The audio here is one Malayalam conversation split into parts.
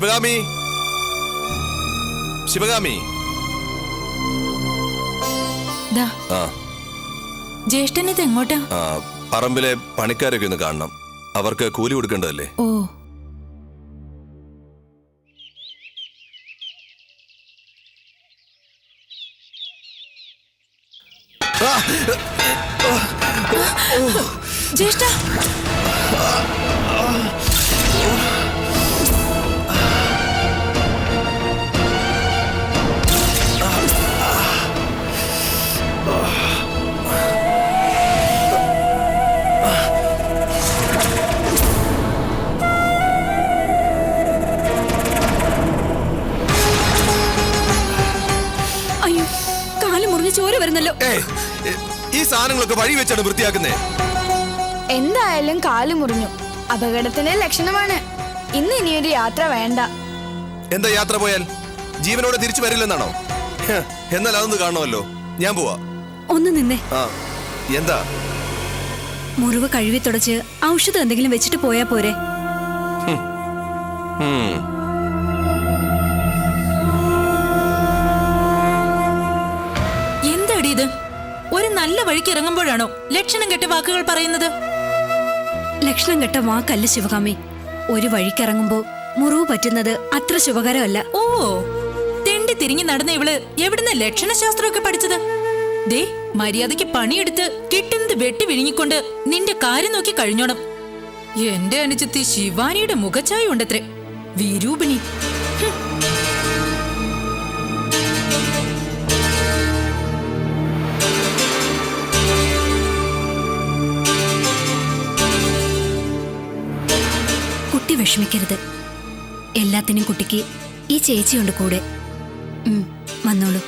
ശിവകാമി ശിവകാമി ദാ. ആ. ജ്യേഷ്ഠനിത് എങ്ങോട്ടാ ആ പറമ്പിലെ പണിക്കാരൊക്കെ ഒന്ന് കാണണം. അവർക്ക് കൂലി കൊടുക്കേണ്ടതല്ലേ? ഓ. ജ്യേഷ്ഠ. ചോര വരുന്നല്ലോ. ഈ സാധനങ്ങളൊക്കെ വഴി വെച്ചാണ് വൃത്തിയാക്കുന്നേ. എന്തായാലും കാൽ മുറിഞ്ഞു. അപകടത്തിന്റെ ലക്ഷണമാണ്. ഇന്ന് ഇനിയൊരു യാത്ര വേണ്ട. എന്താ യാത്ര പോയാൽ? ജീവനോടെ തിരിച്ചു വരില്ലെന്നാണോ? എന്നാൽ അതൊന്ന് കാണണമല്ലോ. ഞാൻ പോവാ. ഒന്ന് നിന്നേ. എന്താ? മുറിവ് കഴുകി തുടച്ച് ഔഷധം എന്തെങ്കിലും വെച്ചിട്ട് പോയാ പോരെ. നല്ല വഴിക്ക് ഇറങ്ങുമ്പോഴാണോ ലക്ഷണം കെട്ട വാക്കുകൾ പറയുന്നത്? ലക്ഷണം കെട്ട വാക്കല്ല ശിവകാമി. ഒരു വഴിക്കിറങ്ങുമ്പോ മുറിവ് പറ്റുന്നത് അത്ര ശുഭകരമല്ല. ഓ തെണ്ടി തിരിഞ്ഞു നടന്ന ഇവൾ എവിടുന്ന് ലക്ഷണശാസ്ത്രമൊക്കെ പഠിച്ചത്? ദേ മര്യാദയ്ക്ക് പണിയെടുത്ത് കിട്ടുന്നത് വെട്ടി വിഴുങ്ങിക്കൊണ്ട് നിന്റെ കാര്യം നോക്കി കഴിഞ്ഞോണം. എന്റെ അനുജത്തി ശിവാനിയുടെ മുഖച്ചായ ഉണ്ടത്രേ. വിരൂപിണി. വിഷമിക്കരുത്. എല്ലാത്തിനും കുട്ടിക്ക് ഈ ചേച്ചിയുണ്ട് കൂടെ. വന്നോളൂ.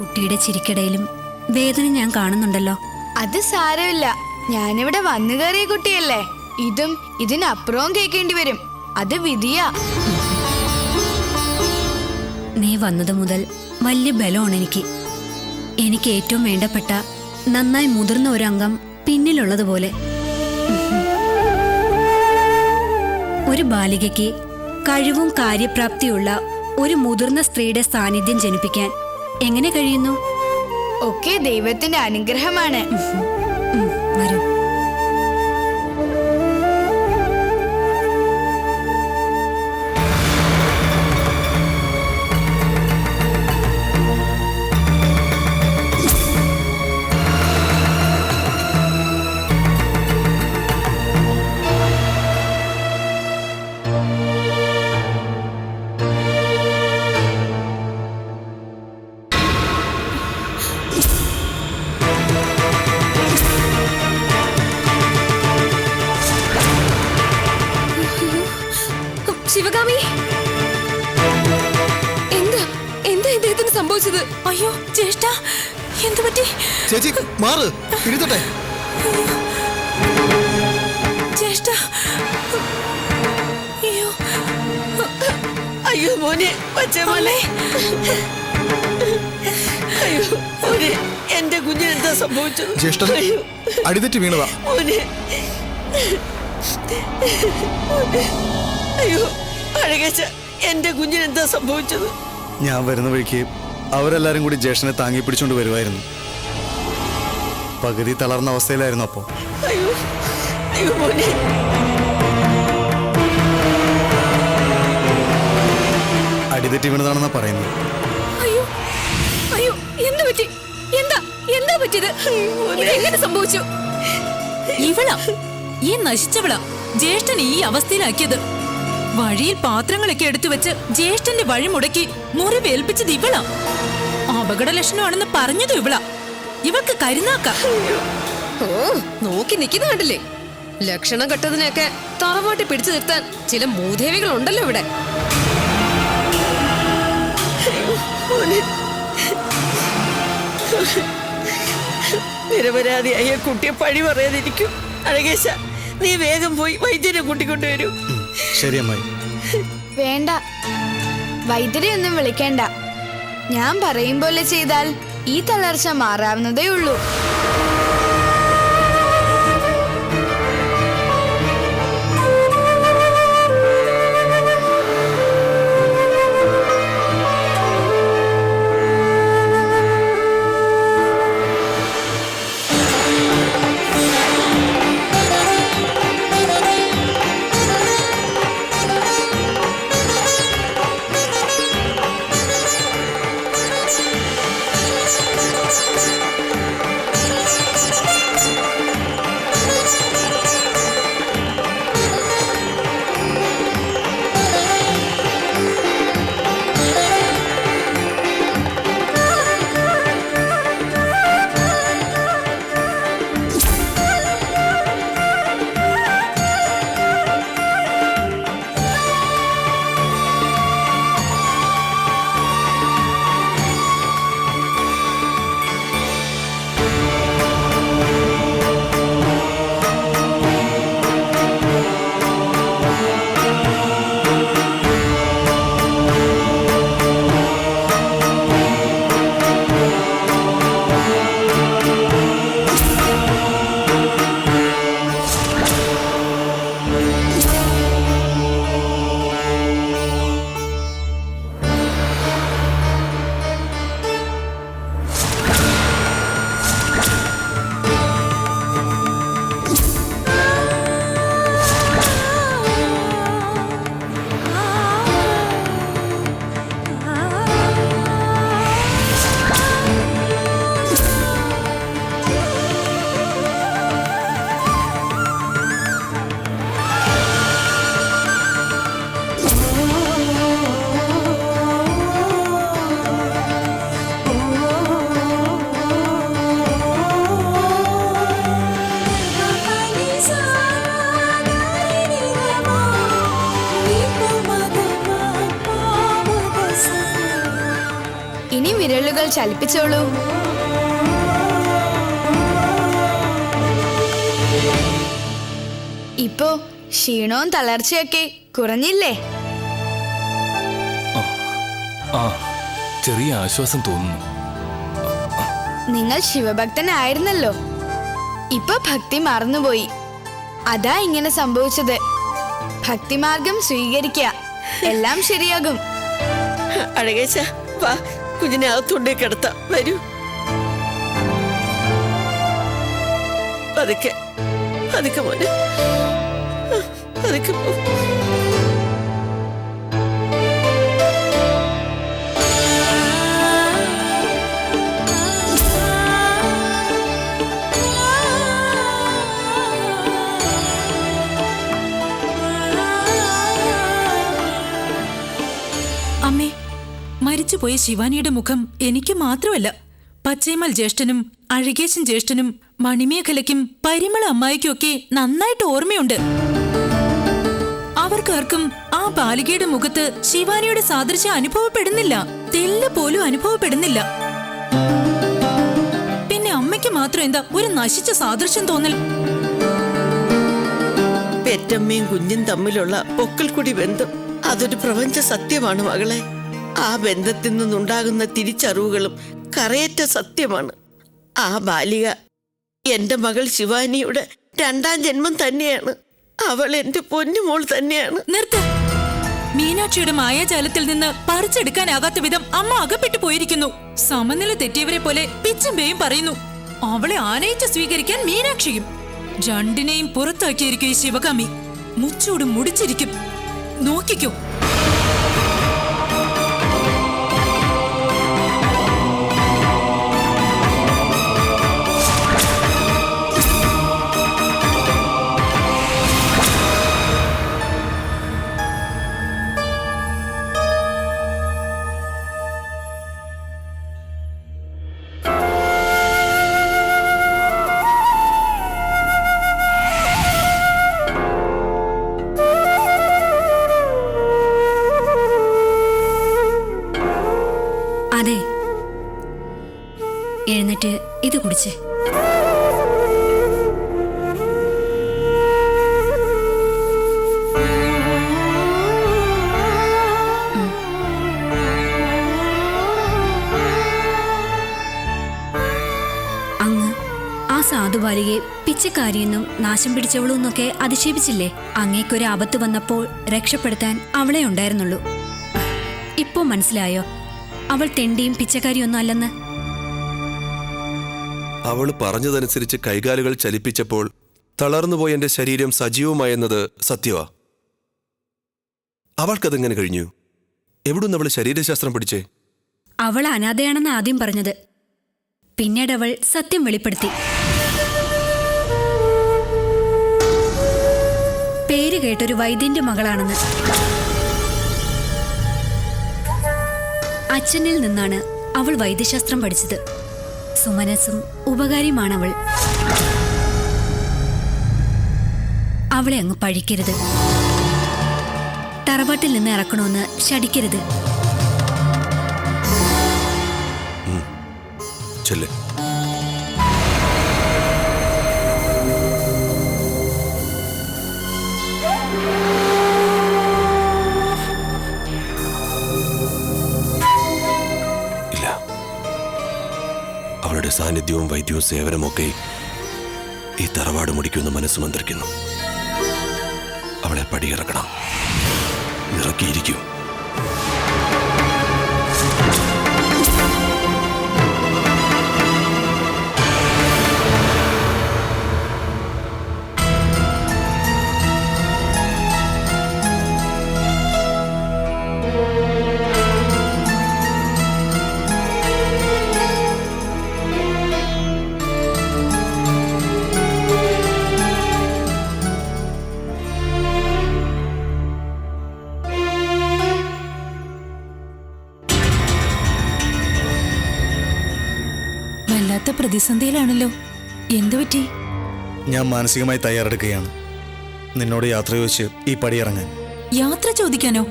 കുട്ടിയുടെ ചിരിക്കിടയിലും വേദന ഞാൻ കാണുന്നുണ്ടല്ലോ. അത് സാരമില്ല. ഞാനിവിടെ വന്നു കയറിയ കുട്ടിയല്ലേ. ഇതും ഇതിനപ്പുറവും കേൾക്കേണ്ടി വരും. അത് വിധിയാ. നീ വന്നത് മുതൽ വലിയ ബലമാണ് എനിക്ക്. എനിക്ക് ഏറ്റവും വേണ്ടപ്പെട്ട നന്നായി മുതിർന്ന ഒരു അംഗം പിന്നിലുള്ളതുപോലെ. ഒരു ബാലികയ്ക്ക് കഴിവും കാര്യപ്രാപ്തിയുള്ള ഒരു മുതിർന്ന സ്ത്രീയുടെ സാന്നിധ്യം ജനിപ്പിക്കാൻ എങ്ങനെ കഴിയുന്നു? ഒക്കെ ദൈവത്തിന്റെ അനുഗ്രഹമാണ്. വരും. മാറ്. ഇരുത്തട്ടെ അയ്യോ. മോനെ പച്ചമോനെ അയ്യോ മോനെ എന്റെ കുഞ്ഞിന് എന്താ സംഭവിച്ചത്? ജ്യേഷ്ഠ അടിതെറ്റി വീണതാ. മോനെ. അയ്യോ അഴകച്ച എന്റെ കുഞ്ഞിന് എന്താ സംഭവിച്ചത്? ഞാൻ വരുന്ന വഴിക്ക് അവരെല്ലാരും കൂടി ജ്യേഷ്ഠനെ താങ്ങി പിടിച്ചോണ്ട് വരുമായിരുന്നു പകുതി തളർന്ന അവസ്ഥയിലായിരുന്നു അപ്പോ. അയ്യോ അയ്യോ മോനെ. അടിതെറ്റി വീണതാണെന്നാ പറയുന്നത്. അയ്യോ അയ്യോ എന്ത് പറ്റി? എന്താ എന്താ പറ്റിയത്? എങ്ങനെ സംഭവിച്ചു? ഇവളാ ഈ നശിച്ചവളാ ജ്യേഷ്ഠൻ ഈ അവസ്ഥയിലാക്കിയത്. വഴിയിൽ പാത്രങ്ങളൊക്കെ എടുത്തു വെച്ച് ജ്യേഷ്ഠന്റെ വഴി മുടക്കി മുറിവേൽപ്പിച്ചത് ഇവളാ. അപകട ലക്ഷണമാണെന്ന് പറഞ്ഞതും ഇവളാ. ഇവൾക്ക് കരുനാക്ക. ഓ നോക്കി നിൽക്കുന്ന കണ്ടില്ലേ? ലക്ഷണം കെട്ടതിനെയൊക്കെ തറവാട്ടി പിടിച്ചു നിർത്താൻ ചില മൂദേവികൾ ഉണ്ടല്ലോ ഇവിടെ നിരപരാധിയായ കുട്ടിയെ പഴി പറയാതിരിക്കും. അഴകേശ നീ വേഗം പോയി വൈദ്യനെ കൂട്ടിക്കൊണ്ടുവരൂ ശരി അമ്മായി. വേണ്ട. വൈദ്യരെ ഒന്നും വിളിക്കേണ്ട. ഞാൻ പറയും പോലെ ചെയ്താൽ ഈ തളർച്ച മാറാവുന്നതേ ചലിപ്പിച്ചോളൂ. ഇപ്പോ ക്ഷീണവും തളർച്ചയൊക്കെ കുറഞ്ഞില്ലേ? ആ ചെറിയ ആശ്വാസം തോന്നുന്നു. നിങ്ങൾ ശിവഭക്തനായിരുന്നല്ലോ. ഇപ്പൊ ഭക്തി മറന്നുപോയി. അതാ ഇങ്ങനെ സംഭവിച്ചത്. ഭക്തിമാർഗം സ്വീകരിക്കുക എല്ലാം ശരിയാകും. അഴകേശ വാ കുഞ്ഞിനെ അകത്തുകൊണ്ടേ കിടത്താം. വരൂ. പതുക്കെ. പതുക്കെ മോനെ. പതുക്കെ പോ. മരിച്ചുപോയ ശിവാനിയുടെ മുഖം എനിക്ക് മാത്രമല്ല. പച്ചൈമൽ ജ്യേഷ്ഠനും അഴികേശൻ ജ്യേഷ്ഠനും മണിമേഖലയ്ക്കും പരിമള അമ്മായിക്കുമൊക്കെ നന്നായിട്ട് ഓർമ്മയുണ്ട്. അവർക്കാർക്കും ആ ബാലികയുടെ മുഖത്ത് ശിവാനിയുടെ സാദൃശ്യം അനുഭവപ്പെടുന്നില്ല. തെല്ല് പോലും അനുഭവപ്പെടുന്നില്ല. പിന്നെ അമ്മയ്ക്ക് മാത്രം എന്താ ഒരു നശിച്ച സാദൃശ്യം തോന്നൽ? പെറ്റമ്മയും കുഞ്ഞും തമ്മിലുള്ള പൊക്കൽക്കുടി ബന്ധം അതൊരു പ്രപഞ്ച സത്യമാണ് മകളെ. ആ ബന്ധത്തിൽ നിന്നുണ്ടാകുന്ന തിരിച്ചറിവുകളും കറയറ്റ സത്യമാണ്. ആ ബാലിക എന്റെ മകൾ ശിവാനിയുടെ രണ്ടാം ജന്മം തന്നെയാണ്. അവൾ എന്റെ പൊന്നുമോൾ തന്നെയാണ്. നിർത്ത. മീനാക്ഷിയുടെ മായാജാലത്തിൽ നിന്ന് പറിച്ചെടുക്കാനാകാത്ത വിധം അമ്മ അകപ്പെട്ടു പോയിരിക്കുന്നു. സമനില തെറ്റിയവരെ പോലെ പിച്ചും പേയും പറയുന്നു. അവളെ ആനയിച്ച് സ്വീകരിക്കാൻ മീനാക്ഷിയും രണ്ടിനെയും പുറത്താക്കിയിരിക്കും ശിവകാമി മുച്ചൂടും മുടിച്ചിരിക്കും. നോക്കിക്കോ. പിച്ചക്കാരിയെന്നും നാശം പിടിച്ചവളും എന്നൊക്കെ അധിക്ഷേപിച്ചില്ലേ അങ്ങേക്കൊരു ആപത്ത് വന്നപ്പോൾ രക്ഷപ്പെടുത്താൻ അവളെ ഉണ്ടായിരുന്നുള്ളൂ. ഇപ്പോ മനസ്സിലായോ? അവൾ തെണ്ടിയും പിച്ചക്കാരിയൊന്നും അല്ലെന്ന്. അവൾ പറഞ്ഞതനുസരിച്ച് കൈകാലുകൾ ചലിപ്പിച്ചപ്പോൾ തളർന്നുപോയ എന്റെ ശരീരം സജീവമായെന്നത് സത്യവാ. അവൾക്കതെങ്ങനെ കഴിഞ്ഞു? എവിടുന്ന് അവൾ ശരീരശാസ്ത്രം പഠിച്ചേ? അവൾ അനാഥയാണെന്ന് ആദ്യം പറഞ്ഞത്. പിന്നീട് അവൾ സത്യം വെളിപ്പെടുത്തി. പേര് കേട്ടൊരു വൈദ്യന്റെ മകളാണെന്ന്. അച്ഛനിൽ നിന്നാണ് അവൾ വൈദ്യശാസ്ത്രം പഠിച്ചത്. സുമനസും ഉപകാരിയുമാണവൾ. അവളെ അങ്ങ് പഴിക്കരുത്. തറവാട്ടിൽ നിന്ന് ഇറക്കണമെന്ന് ശടിക്കരുത് ചെല്ല്. സാന്നിധ്യവും വൈദ്യവും സേവനമൊക്കെ ഈ തറവാട് മുടിക്കുന്ന മനസ്സ് മന്ത്രിക്കുന്നു. അവളെ പടിയിറക്കണം. ഇറക്കിയിരിക്കും. പ്രതിസന്ധിയിലാണല്ലോ. എന്തു പറ്റി? ഞാൻ മാനസികമായി തയ്യാറെടുക്കുകയാണ്. നിന്നോട് യാത്ര ചോദിച്ച് ഈ പടിയിറങ്ങാൻ യാത്ര ചോദിക്കാനോ?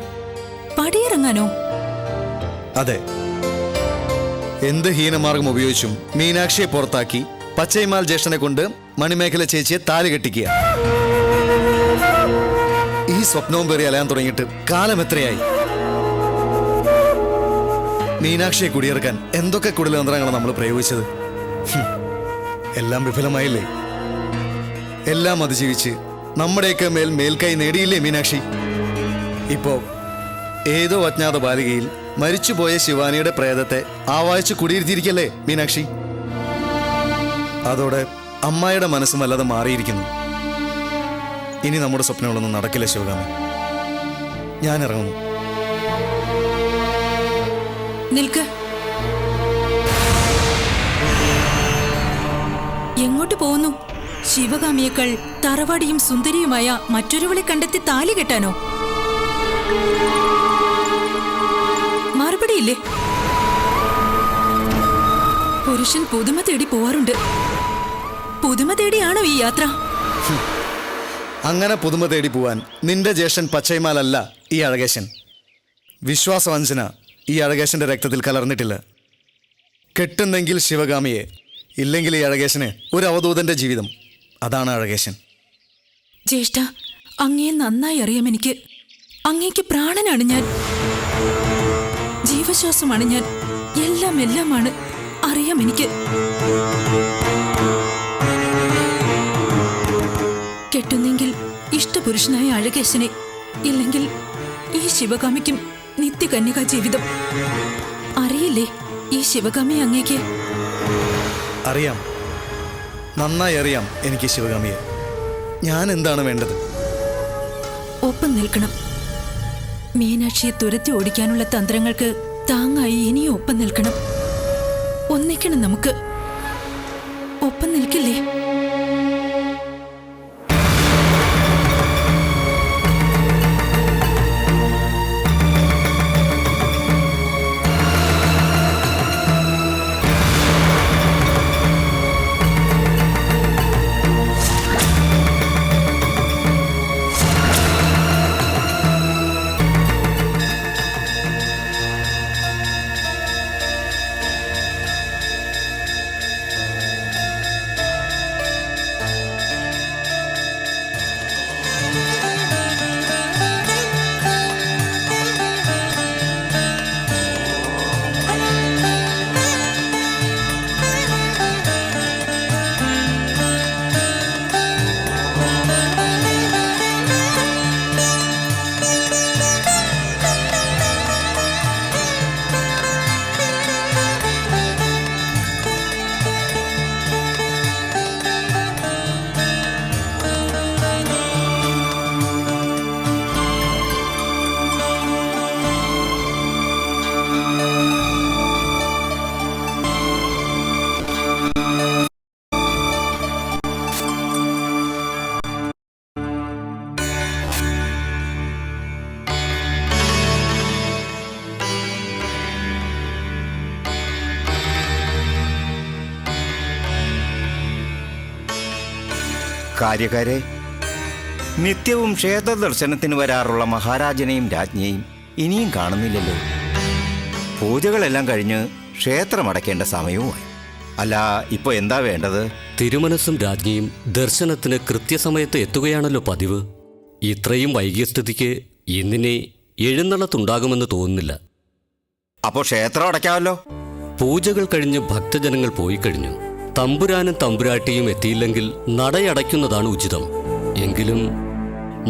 പടിയിറങ്ങാനോ അതെ. എന്ത് ഹീനമാർഗം ഉപയോഗിച്ചും മീനാക്ഷിയെ പുറത്താക്കി പച്ചൈമാൽ ജ്യേഷ്ഠനെ കൊണ്ട് മണിമേഖല ചേച്ചിയെ താലി കെട്ടിക്കുക. ഈ സ്വപ്നവും പേറി അലയാൻ തുടങ്ങിയിട്ട് കാലം എത്രയായി? മീനാക്ഷിയെ കുടിയിറക്കാൻ എന്തൊക്കെ കുടിലതന്ത്രങ്ങളാണ് നമ്മൾ പ്രയോഗിച്ചത്. എല്ലാം വിഫലമായില്ലേ? എല്ലാം അതിജീവിച്ച് നമ്മുടെയൊക്കെ മേൽ മേൽക്കൈ നേടിയില്ലേ മീനാക്ഷി? ഇപ്പോ ഏതോ അജ്ഞാത ബാലികയിൽ മരിച്ചുപോയ ശിവാനിയുടെ പ്രേതത്തെ ആവാഹിച്ച് കുടിയിരുത്തിയിരിക്കല്ലേ മീനാക്ഷി? അതോടെ അമ്മായിയുടെ മനസ്സും വല്ലാതെ മാറിയിരിക്കുന്നു. ഇനി നമ്മുടെ സ്വപ്നങ്ങളൊന്നും നടക്കില്ല ശിവകാമി. ഞാൻ ഇറങ്ങുന്നു. നിൽക്ക്. എങ്ങോട്ട് പോകുന്നു? ശിവകാമിയേക്കാൾ തറവാടിയും സുന്ദരിയുമായ മറ്റൊരുവളെ കണ്ടെത്തി താലി കെട്ടാനോ? മറുപടിയില്ലേ? പുരുഷൻ പുതുമ തേടി പോവാറുണ്ട്. പുതുമ തേടിയാണോ ഈ യാത്ര? അങ്ങനെ പുതുമ തേടി പോവാൻ നിന്റെ ജ്യേഷ്ഠൻ പച്ചൈമാലല്ല ഈ അഴകേശൻ. വിശ്വാസവഞ്ചന ഈ അഴകേശന്റെ രക്തത്തിൽ കലർന്നിട്ടില്ല. കെട്ടുന്നെങ്കിൽ ശിവകാമിയെ ഇല്ലെങ്കിൽ ഈ അഴകേശന് ഒരു അവധൂതന്റെ ജീവിതം. അതാണ് അഴകേശൻ. ജ്യേഷ്ഠ അങ്ങയെ നന്നായി അറിയാം എനിക്ക്. അങ്ങേക്ക് പ്രാണനാണ് ഞാൻ. ജീവശ്വാസമാണ് ഞാൻ. എല്ലാം എല്ലാമാണ് അറിയാം എനിക്ക്. കെട്ടുന്നെങ്കിൽ ഇഷ്ടപുരുഷനായ അഴകേശനെ ഇല്ലെങ്കിൽ ഈ ശിവകാമിക്കും നിത്യകന്യകാ ജീവിതം. അറിയില്ലേ ഈ ശിവകാമി അങ്ങേക്ക്? അറിയാം. നന്നായി അറിയാം എനിക്ക് ശിവഗാമിയെ. ഞാൻ എന്താണ് വേണ്ടത്? ഒപ്പം നിൽക്കണം. മീനാക്ഷിയെ തുരത്തി ഓടിക്കാനുള്ള തന്ത്രങ്ങൾക്ക് താങ്ങായി ഇനിയും ഒപ്പം നിൽക്കണം. ഒന്നിക്കണം നമുക്ക്. ഒപ്പം നിൽക്കില്ലേ? കാര്യക്കാരെ. നിത്യവും ക്ഷേത്ര ദർശനത്തിന് വരാറുള്ള മഹാരാജനെയും രാജ്ഞിയെയും ഇനിയും കാണുന്നില്ലല്ലോ. പൂജകളെല്ലാം കഴിഞ്ഞ് ക്ഷേത്രം അടയ്ക്കേണ്ട സമയവുമായി. അല്ല ഇപ്പൊ എന്താ വേണ്ടത്? തിരുമനസും രാജ്ഞിയും ദർശനത്തിന് കൃത്യസമയത്ത് എത്തുകയാണല്ലോ പതിവ്. ഇത്രയും വൈകിയ സ്ഥിതിക്ക് ഇന്നിനെ എഴുന്നള്ളത്തുണ്ടാകുമെന്ന് തോന്നുന്നില്ല. അപ്പോൾ ക്ഷേത്രം അടയ്ക്കാമല്ലോ. പൂജകൾ കഴിഞ്ഞ് ഭക്തജനങ്ങൾ പോയി കഴിഞ്ഞു. തമ്പുരാനും തമ്പുരാട്ടിയും എത്തിയില്ലെങ്കിൽ നടയടയ്ക്കുന്നതാണ് ഉചിതം. എങ്കിലും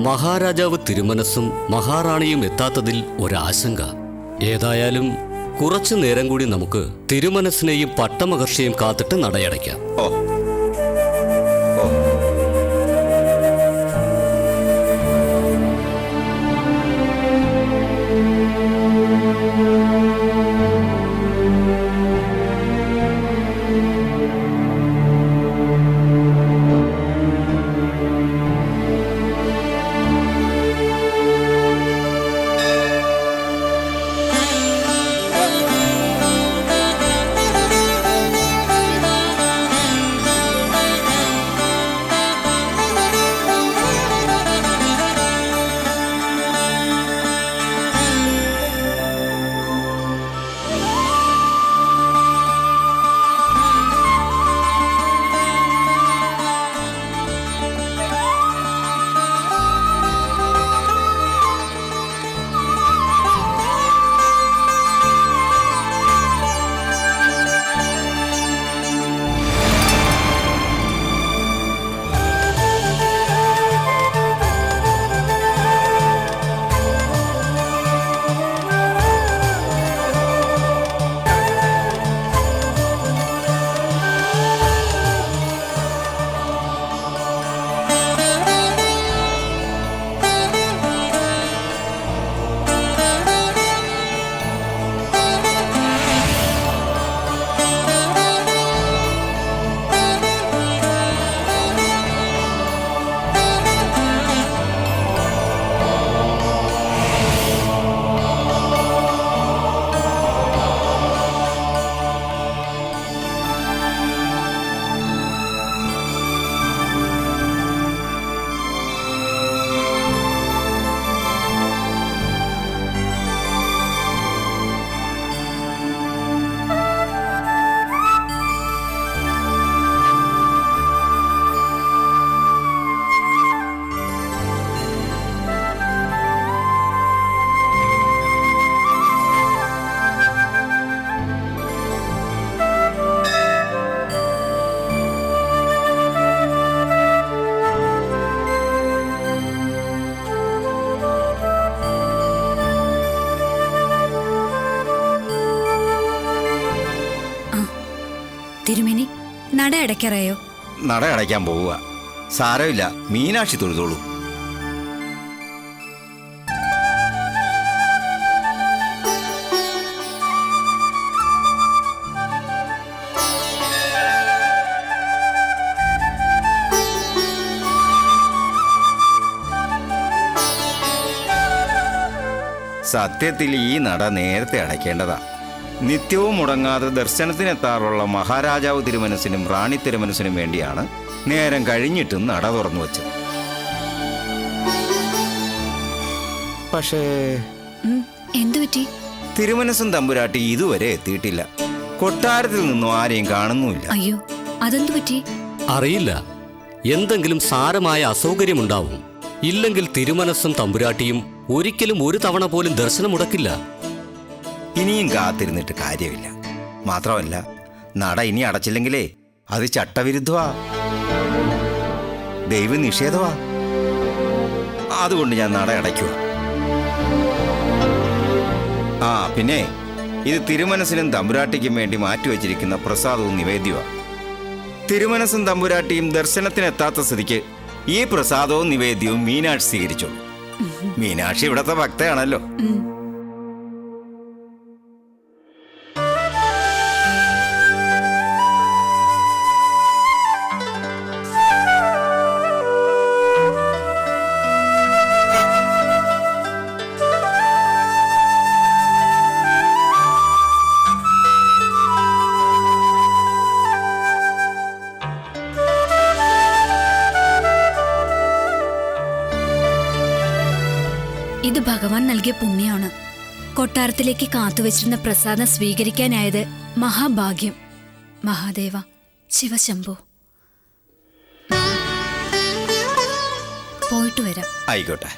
മഹാരാജാവ് തിരുമനസ്സും മഹാറാണിയും എത്താത്തതിൽ ഒരാശങ്ക. ഏതായാലും കുറച്ചു നേരം കൂടി നമുക്ക് തിരുമനസ്സിനെയും പട്ടമഹർഷിയെയും കാത്തിട്ട് നടയടയ്ക്കാം. അടയ്ക്കാറായോ? നട അടയ്ക്കാൻ പോവുക. സാരമില്ല. മീനാക്ഷി തൊഴുതോളൂ. സത്യത്തിൽ ഈ നട നേരത്തെ അടയ്ക്കേണ്ടതാ. നിത്യവും മുടങ്ങാതെ ദർശനത്തിനെത്താറുള്ള മഹാരാജാവ് തിരുമനസിനും റാണി തിരുമനസിനും വേണ്ടിയാണ് നേരം കഴിഞ്ഞിട്ടും നട തുറന്നു വച്ചത്. പക്ഷേ എന്തുപറ്റി എന്തു പറ്റി? തിരുമനസും തമ്പുരാട്ടി ഇതുവരെ എത്തിയിട്ടില്ല. കൊട്ടാരത്തിൽ നിന്നും ആരെയും കാണുന്നുമില്ല. അയ്യോ അതെന്തു പറ്റി? അറിയില്ല. എന്തെങ്കിലും സാരമായ അസൗകര്യമുണ്ടാവും. ഇല്ലെങ്കിൽ തിരുമനസ്സും തമ്പുരാട്ടിയും ഒരിക്കലും ഒരു തവണ പോലും ദർശനം മുടക്കില്ല ഇനിയും കാത്തിരുന്നിട്ട് കാര്യമില്ല. മാത്രമല്ല നട ഇനി അടച്ചില്ലെങ്കിലേ അത് ചട്ടവിരുദ്ധവാ. ദൈവ നിഷേധവാ. അതുകൊണ്ട് ഞാൻ നട അടയ്ക്കുക. ആ പിന്നെ ഇത് തിരുമനസിനും തമ്പുരാട്ടിക്കും വേണ്ടി മാറ്റിവെച്ചിരിക്കുന്ന പ്രസാദവും നിവേദ്യമാണ് തിരുമനസും തമ്പുരാട്ടിയും ദർശനത്തിനെത്താത്ത സ്ഥിതിക്ക് ഈ പ്രസാദവും നിവേദ്യവും മീനാക്ഷി സ്വീകരിച്ചോളൂ. മീനാക്ഷി ഇവിടത്തെ ഭക്തയാണല്ലോ. ഭഗവാൻ നൽകിയ പുണ്യമാണ് കൊട്ടാരത്തിലേക്ക് കാത്തുവച്ചിരുന്ന പ്രസാദം സ്വീകരിക്കാനായത് മഹാഭാഗ്യം. മഹാദേവ ശിവശംഭു. പോയിട്ട് വരാം. ആയിക്കോട്ടെ.